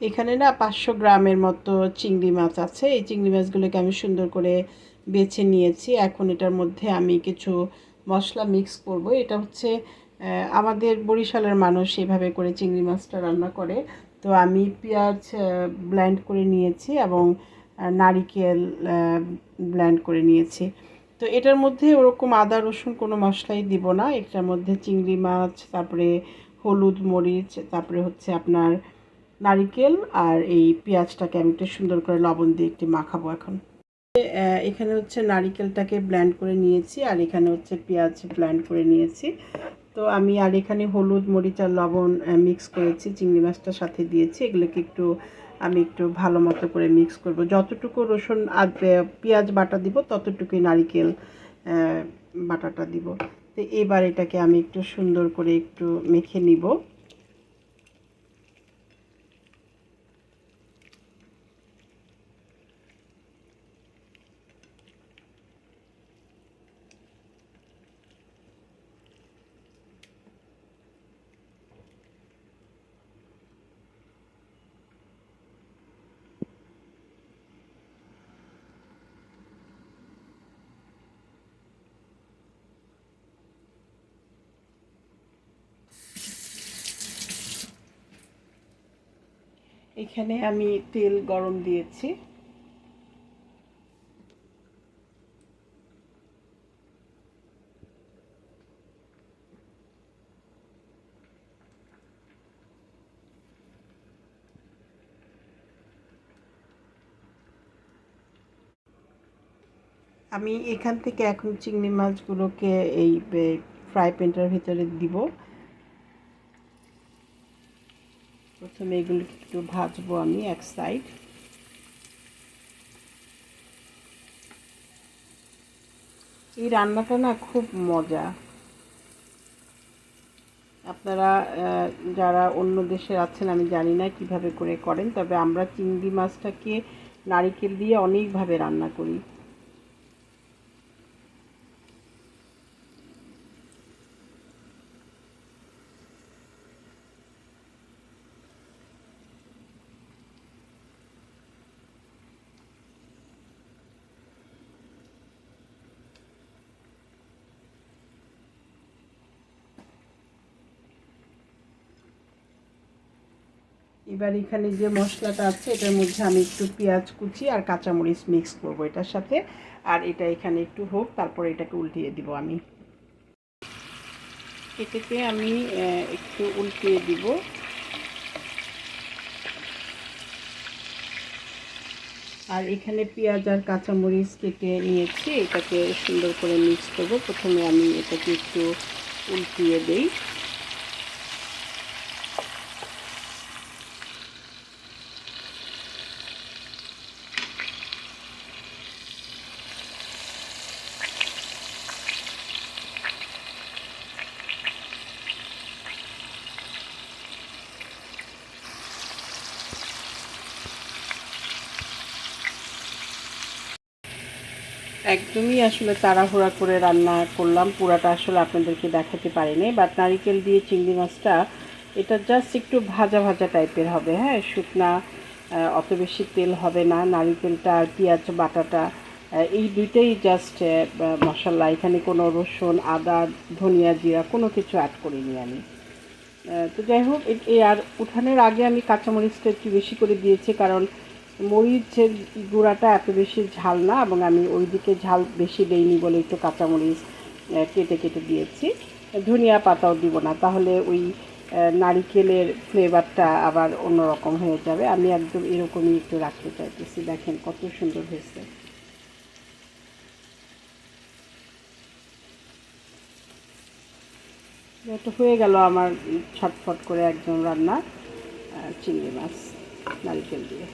এখানে না পাঁচশো গ্রামের মতো চিংড়ি মাছ আছে। এই চিংড়ি মাছগুলোকে আমি সুন্দর করে বেছে নিয়েছি। এখন এটার মধ্যে আমি কিছু মশলা মিক্স করব। এটা হচ্ছে আমাদের বরিশালের মানুষ এভাবে করে চিংড়ি মাছটা রান্না করে। তো আমি পেঁয়াজ ব্ল্যান্ড করে নিয়েছি এবং নারিকেল ব্ল্যান্ড করে নিয়েছি। তো এটার মধ্যে ওরকম আদা, রসুন কোনো মশলাই দিব না। এটার মধ্যে চিংড়ি মাছ, তারপরে হলুদ মরিচ, তারপরে হচ্ছে আপনার নারিকেল আর এই পেঁয়াজটাকে আমি একটু সুন্দর করে লবণ দিয়ে একটু মাখাবো এখন। এখানে হচ্ছে নারিকেলটাকে ব্ল্যান্ড করে নিয়েছি আর এখানে হচ্ছে পেঁয়াজ ব্ল্যান্ড করে নিয়েছি। তো আমি আর এখানে হলুদ, মরিচ আর লবণ মিক্স করেছি, চিংড়ি মাছটার সাথে দিয়েছি। এগুলোকে একটু আমি একটু ভালো মতো করে মিক্স করব। যতটুকু রসুন আর পেঁয়াজ বাটা দিব, ততটুকুই নারিকেল বাটাটা দিব। তো এবার এটাকে আমি একটু সুন্দর করে একটু মেখে নিব। এখানে আমি তেল গরম দিয়েছি। আমি এখান থেকে এখন চিংড়ি মাছগুলোকে এই ফ্রাই প্যানটার ভিতরে দিব। প্রথমে এগুলোকে একটু ভাজবো আমি এক সাইড এই রান্নাটা না খুব মজা। আপনারা যারা অন্য দেশে আছেন, আমি জানি না কীভাবে করে করেন, তবে আমরা চিংড়ি মাছটাকে নারিকেল দিয়ে অনেকভাবে রান্না করি। এবার এখানে যে মশলাটা আছে, এটার মধ্যে আমি একটু পেঁয়াজ কুচি আর কাঁচামরিচ মিক্স করব এটার সাথে। আর এটা এখানে একটু হোক, তারপর এটাকে উল্টিয়ে দিব আমি। এটাকে আমি একটু উল্টিয়ে দিব। আর এখানে পেঁয়াজ আর কাঁচামরিচ কেটে নিয়েছি, এটাকে সুন্দর করে মিক্স করব। প্রথমে আমি এটাকে একটু উল্টিয়ে দিই। একদমই আসলে তাড়াহুড়া করে রান্না করলাম। পুরাটা আসলে আপনাদেরকে দেখাতে পারিনি বাট নারিকেল দিয়ে চিংড়ি মাছটা, এটা জাস্ট একটু ভাজা ভাজা টাইপের হবে হ্যাঁ? শুকনা অত বেশি তেল হবে না। নারিকেলটা আর পেঁয়াজ, বাটাটা এই দুইটাই জাস্ট মশলা। এখানে কোনো রসুন, আদা, ধনিয়া, জিরা কোনো কিছু অ্যাড করিনি আমি। তো যাই হোক, এ- এ, আর উঠানের আগে আমি কাঁচামরিচটা একটু বেশি করে দিয়েছি, কারণ মরিচের গুঁড়াটা এত বেশি ঝাল না এবং আমি ওই দিকে ঝাল বেশি দেইনি বলে একটু কাঁচামরিচ কেটে কেটে দিয়েছি। ধনিয়া পাতাও দিব না, তাহলে ওই নারিকেলের ফ্লেভারটা আবার অন্যরকম হয়ে যাবে। আমি একদম এরকমই একটু রাখতে চাইতেছি, দেখেন কত সুন্দর হয়েছে। হয়ে গেল আমার ছটফট করে একদম রান্না চিংড়ি মাছ, নারিকেল দিয়ে।